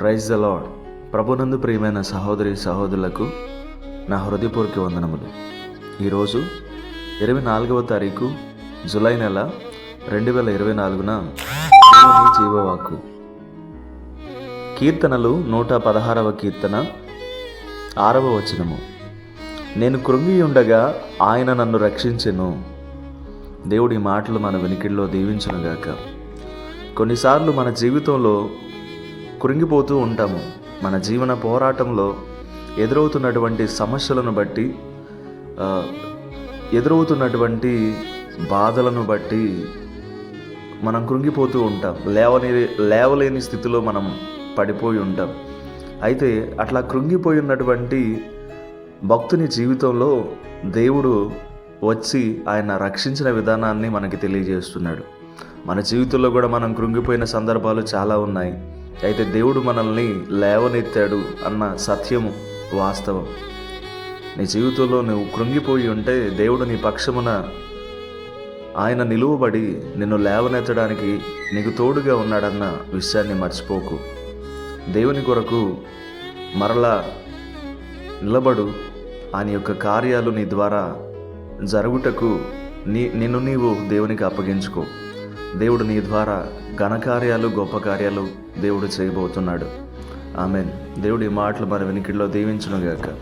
Praise the lord ప్రభునందు ప్రియమైన సహోదరి సహోదరులకు నా హృదయపూర్వక వందనములు. ఈరోజు ఇరవై నాలుగవ తారీఖు జూలై నెల రెండు వేల ఇరవై నాలుగున జీవవాకు కీర్తనలు నూట పదహారవ కీర్తన ఆరవ వచనము. నేను కృంగి ఉండగా ఆయన నన్ను రక్షించెను. దేవుడి మాటలు మన వెనికిడిలో దీవించునుగాక. కొన్నిసార్లు మన జీవితంలో కృంగిపోతూ ఉంటాము. మన జీవన పోరాటంలో ఎదురవుతున్నటువంటి సమస్యలను బట్టి ఎదురవుతున్నటువంటి బాధలను బట్టి మనం కృంగిపోతూ ఉంటాం. లేవని లేవలేని స్థితిలో మనం పడిపోయి ఉంటాం. అయితే అట్లా కృంగిపోయి ఉన్నటువంటి భక్తుని జీవితంలో దేవుడు వచ్చి ఆయన రక్షించిన విధానాన్ని మనకి తెలియజేస్తున్నాడు. మన జీవితంలో కూడా మనం కృంగిపోయిన సందర్భాలు చాలా ఉన్నాయి. అయితే దేవుడు మనల్ని లేవనెత్తాడు అన్న సత్యము వాస్తవం. నీ జీవితంలో నువ్వు కృంగిపోయి ఉంటే దేవుడు నీ పక్షమున ఆయన నిలువబడి నిన్ను లేవనెత్తడానికి నీకు తోడుగా ఉన్నాడన్న విషయాన్ని మర్చిపోకు. దేవుని కొరకు మరలా నిలబడు. ఆయన యొక్క కార్యాలు నీ ద్వారా జరుగుటకు నీ నిన్ను నీవు దేవునికి అప్పగించుకో. దేవుడు నీ ద్వారా ఘనకార్యాలు గొప్ప కార్యాలు దేవుడు చేయబోతున్నాడు. ఆమెన్. దేవుడి మాటలు మన వెనుకల్లో దీవించునుగాక.